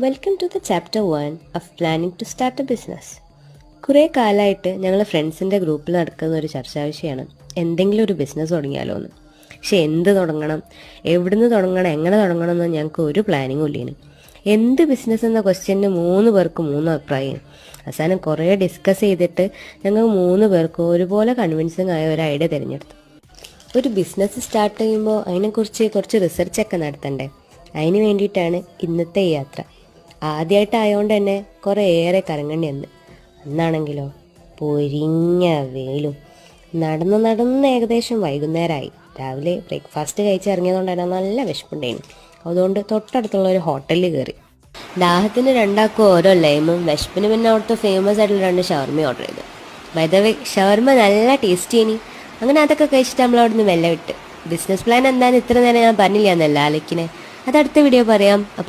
Welcome to the chapter one of planning to start a business കുറേ കാലമായിട്ട് ഞങ്ങൾ ഫ്രണ്ട്സിന്റെ ഗ്രൂപ്പിൽ നടക്കുന്ന ഒരു ചർച്ചാ വിഷയമാണ്. എന്തെങ്കിലും ഒരു ബിസിനസ് തുടങ്ങിയാലോ എന്ന്. പക്ഷെ എന്ത് തുടങ്ങണം? എവിടുന്ന് തുടങ്ങണം? എങ്ങനെ തുടങ്ങണം എന്ന് ഞങ്ങൾക്ക് ഒരു പ്ലാനിങ്ങും ഇല്ലേനും. എന്ത് ബിസിനസ് എന്ന ക്വസ്റ്റ്യന് മൂന്ന് പേർക്ക് മൂന്ന് അഭിപ്രായം. അവസാനം കുറേ ഡിസ്കസ് ചെയ്തിട്ട് ഞങ്ങൾ മൂന്ന് പേർക്കും ഒരുപോലെ കൺവിൻസിങ് ആയ ഒരു ഐഡിയ തിരഞ്ഞെടുത്തു. ഒരു ബിസിനസ് സ്റ്റാർട്ട് ചെയ്യുമ്പോൾ അതിനെക്കുറിച്ച് കുറച്ച് റിസർച്ചൊക്കെ നടത്തണ്ടേ? അതിന് വേണ്ടിയിട്ടാണ് ഇന്നത്തെ യാത്ര. ആദ്യമായിട്ടായതുകൊണ്ട് തന്നെ കുറേ ഏറെ കറങ്ങേണ്ടി വന്ന് അന്നാണെങ്കിലോ പൊരിഞ്ഞ വെയിലും നടന്ന് നടന്ന് ഏകദേശം വൈകുന്നേരമായി രാവിലെ ബ്രേക്ക്ഫാസ്റ്റ് കഴിച്ചിറങ്ങിയതുകൊണ്ട് തന്നെ നല്ല വിശപ്പുണ്ടായിരുന്നു അതുകൊണ്ട് തൊട്ടടുത്തുള്ള ഒരു ഹോട്ടലിൽ കയറി ദാഹത്തിന് രണ്ടാക്കും ഓരോ ലൈമും വിശപ്പിന് പിന്നെ അവിടുത്തെ ഫേമസ് ആയിട്ടുള്ള രണ്ട് ഷവർമ ഓർഡർ ചെയ്തു വൈദവേ ഷവർമ നല്ല ടേസ്റ്റി ഇനി അങ്ങനെ അതൊക്കെ കഴിച്ചിട്ട് നമ്മൾ അവിടുന്ന് മെല്ലെ വിട്ട്. ബിസിനസ് പ്ലാൻ എന്താണെന്ന് ഇത്ര നേരം ഞാൻ പറഞ്ഞില്ല എന്നല്ല അലക്കിനെ അത് അടുത്ത വീഡിയോ പറയാം.